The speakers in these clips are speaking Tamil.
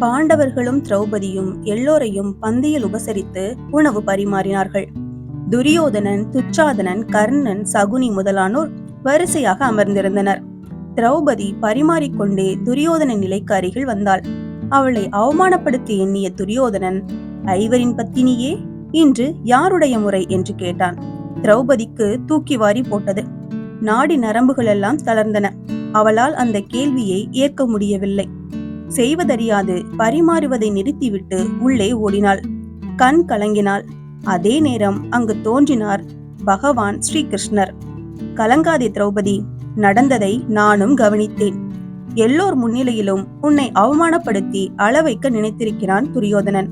பாண்டவர்களும் திரௌபதியும் எல்லோரையும் பந்தியில் உபசரித்து உணவு பரிமாறினார்கள். துரியோதனன் துச்சாதனன் கர்ணன் சகுனி முதலானோர் வரிசையாக அமர்ந்திருந்தனர். திரௌபதி பரிமாறிக்கொண்டே துரியோதனன் நிலைக்கு அருகில் வந்தாள். அவளை அவமானப்படுத்தி எண்ணிய துரியோதனன் ஐவரின் பத்தினியே இன்று யாருடைய முறை? என்று கேட்டான். திரௌபதிக்கு தூக்கி வாரி போட்டது. நாடி நரம்புகள் எல்லாம் தளர்ந்தன. அவளால் அந்த கேள்வியை ஏற்க முடியவில்லை. செய்வதறியாது. பரிமாறுவதை நிறுத்திவிட்டு உள்ளே ஓடினாள். கண் கலங்கினாள். அதே நேரம் அங்கு தோன்றினார் பகவான் ஸ்ரீகிருஷ்ணர். கலங்காதே திரௌபதி நடந்ததை நானும் கவனித்தேன். எல்லோர் முன்னிலையிலும் உன்னை அவமானப்படுத்தி அளவைக்க நினைத்திருக்கிறான் துரியோதனன்.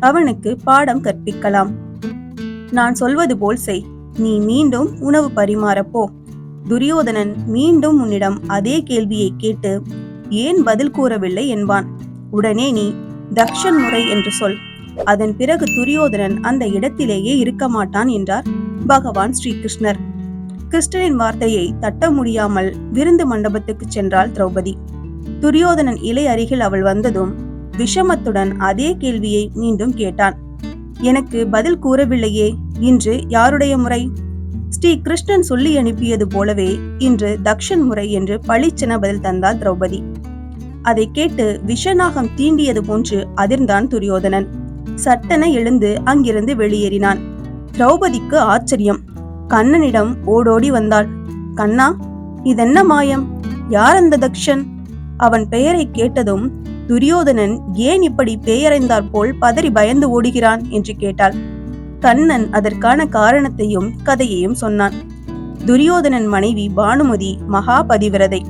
அவனுக்கு பாடம் கற்பிக்கலாம். நான் சொல்வது போல் செய். நீ மீண்டும் உணவு பரிமாறப்போ துரியோதனன் மீண்டும் உன்னிடம் அதே கேள்வியை கேட்டு ஏன் பதில் கூறவில்லை என்பான். உடனே நீ தக்ஷன் முறை என்று சொல். அதன் பிறகு துரியோதனன் அந்த இடத்திலேயே இருக்க மாட்டான் என்றார் பகவான் ஸ்ரீகிருஷ்ணர். கிருஷ்ணனின் வார்த்தையை தட்ட முடியாமல் விருந்து மண்டபத்துக்கு சென்றாள் திரௌபதி. துரியோதனன் இலை அருகில் அவள் வந்ததும் விஷமத்துடன் அதே கேள்வியை மீண்டும் கேட்டான். எனக்கு பதில் கூறவில்லையே இன்று யாருடைய முறை? ஸ்ரீ கிருஷ்ணன் சொல்லி அனுப்பியது போலவே இன்று தக்ஷன் முறை என்று பளிச்சென பதில் தந்தாள் திரௌபதி. அதை கேட்டு விஷநாகம் தீண்டியது போன்று அதிர்ந்தான் துரியோதனன். சட்டென எழுந்து அங்கிருந்து வெளியேறினான். திரௌபதிக்கு ஆச்சரியம். கண்ணனிடம் ஓடோடி வந்தாள். கண்ணா இதென்ன மாயம்? யார் அந்த தக்ஷன்? அவன் பெயரை கேட்டதும் துரியோதனன் ஏன் இப்படி பெயரைந்தாற் போல் பதறி பயந்து ஓடுகிறான்? என்று கேட்டாள். கண்ணன் அதற்கான காரணத்தையும் கதையையும் சொன்னான். துரியோதனன் மனைவி பானுமதி மகா பதிவிரதை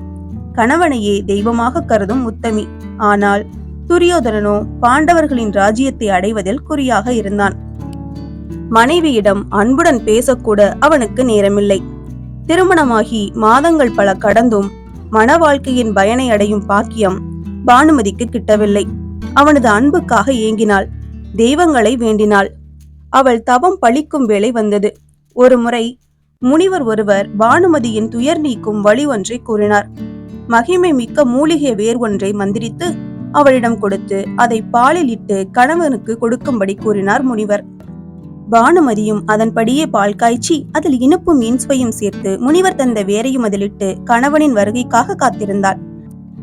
கணவனையே தெய்வமாக கருதும் உத்தமி. ஆனால் துரியோதனனோ பாண்டவர்களின் ராஜ்யத்தை அடைவதில் குறியாக இருந்தான். மனைவியிடம் அன்புடன் பேசக்கூட அவனுக்கு நேரமில்லை. திருமணமாகி மாதங்கள் பல கடந்தும் மன வாழ்க்கையின் பயனை அடையும் பாக்கியம் பானுமதிக்கு கிட்டவில்லை. அவனது அன்புக்காக ஏங்கினாள். தெய்வங்களை வேண்டினாள். அவள் தவம் பழிக்கும் வேளை வந்தது. ஒரு முறை முனிவர் ஒருவர் பானுமதியின் துயர் நீக்கும் வழி ஒன்றை கூறினார். மகிமை மிக்க மூலிகை வேர் ஒன்றை மந்திரித்து அவளிடம் கொடுத்து அதை பாலில் இட்டு கணவனுக்கு கொடுக்கும்படி கூறினார் முனிவர். பானுமதியும் அதன்படியே பால் காய்ச்சி அதில் இனப்பும் இன்சுவையும் சேர்த்து முனிவர் தந்த வேரையும் அதிலிட்டு கணவனின் வருகைக்காக காத்திருந்தாள்.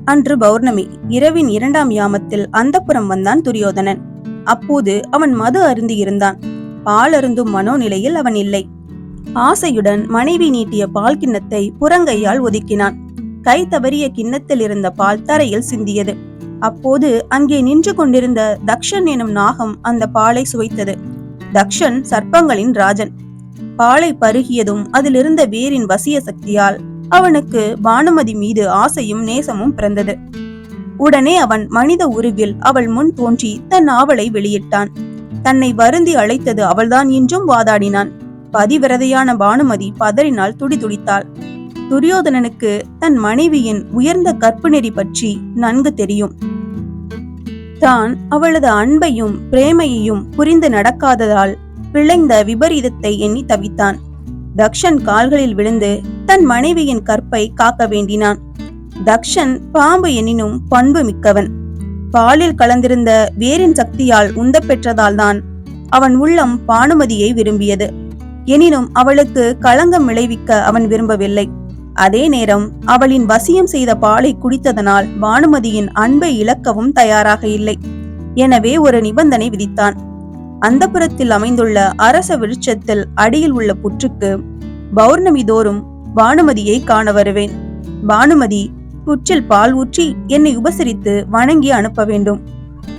அன்று பௌர்ணமி இரவின் இரண்டாம் யாமத்தில் அந்தப்புறம் வந்தான் துரியோதனன். அப்போது அவன் மது அருந்தி இருந்தான். பால் அருந்தும் மனோநிலையில் அவன் இல்லை. ஆசையுடன் மனைவி நீட்டிய பால் கிண்ணத்தை புறங்கையால் ஒதுக்கினான். கை தவறிய கிண்ணத்தில் இருந்த பால் தரையில் சிந்தியது. அப்போது அங்கே நின்று கொண்டிருந்த தக்ஷன் எனும் நாகம் அந்த பாலை சுவைத்தது. தக்ஷன் சர்ப்பங்களின் ராஜன். பாலை பருகியதும் அதிலிருந்த வேரின் வசிய சக்தியால் அவனுக்கு பானுமதி மீது ஆசையும் நேசமும் பிறந்தது. உடனே அவன் மனித உருவில் அவள் முன் தோன்றி தன் ஆவலை வெளியிட்டான். தன்னை வருந்தி அழைத்தது அவள்தான் என்றும் வாதாடினான். பதிவிரதையான பானுமதி பதறினால் துடிதுடித்தாள். துரியோதனனுக்கு தன் மனைவியின் உயர்ந்த கற்பு நெறி பற்றி நன்கு தெரியும். தான் அவளது அன்பையும் பிரேமையையும் புரிந்து நடக்காததால் விளைந்த விபரீதத்தை எண்ணி தவித்தான். தக்ஷன் கால்களில் விழுந்து தன் மனைவியின் கற்பை காக்க வேண்டினான். தக்ஷன் பாம்பு எனினும் பண்பு மிக்கவன். பாலில் கலந்திருந்த வேரின் சக்தியால் உந்த பெற்றதால் தான் அவன் உள்ளம் பானுமதியை விரும்பியது. எனினும் அவளுக்கு களங்கம் விளைவிக்க அவன் விரும்பவில்லை. அதே நேரம் அவளின் வசியம் செய்த பாலை குடித்ததனால் பானுமதியின் அன்பை இழக்கவும் தயாராக இல்லை. எனவே ஒரு நிபந்தனை விதித்தான். அந்தப்புறத்தில் அமைந்துள்ள அரச விருட்சத்தில் அடியில் உள்ள புற்றுக்கு பௌர்ணமி தோறும் பானுமதியை காண வருவேன். பானுமதி புற்றில் பால் ஊற்றி என்னை உபசரித்து வணங்கி அனுப்ப வேண்டும்.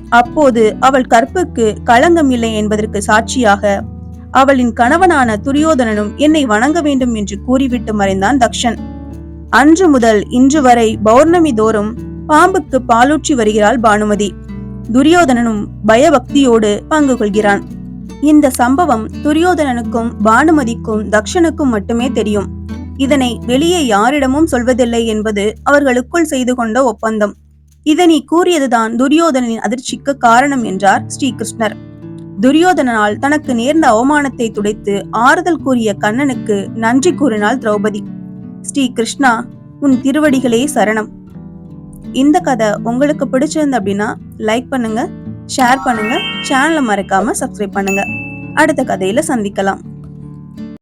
அப்போது அவள் கற்புக்கு களங்கம் இல்லை என்பதற்கு சாட்சியாக அவளின் கணவனான துரியோதனனும் என்னை வணங்க வேண்டும் என்று கூறிவிட்டு மறைந்தான் தக்ஷன். அன்று முதல் இன்று வரை பௌர்ணமி தோறும் பாம்புக்கு பாலூற்றி வருகிறாள் பானுமதி. துரியோதனனும் பயபக்தியோடு பங்கு கொள்கிறான். இந்த சம்பவம் துரியோதனனுக்கும் பானுமதிக்கும் தக்ஷனுக்கும் மட்டுமே தெரியும். இதனை வெளியே யாரிடமும் சொல்வதில்லை என்பது அவர்களுக்குள் செய்து கொண்ட ஒப்பந்தம். இதனை கூறியதுதான் துரியோதனின் அதிர்ச்சிக்கு காரணம் என்றார் ஸ்ரீகிருஷ்ணர். துரியோதனனால் தனக்கு நேர்ந்த அவமானத்தை துடைத்து ஆறுதல் கூறிய கண்ணனுக்கு நன்றி கூறினாள் திரௌபதி. ஸ்ரீ கிருஷ்ணா உன் திருவடிகளே சரணம். இந்த கதை உங்களுக்கு பிடிச்சிருந்து அப்படின்னா லைக் பண்ணுங்க ஷேர் பண்ணுங்க சேனலை மறக்காம சப்ஸ்கிரைப் பண்ணுங்க. அடுத்த கதையில சந்திக்கலாம்.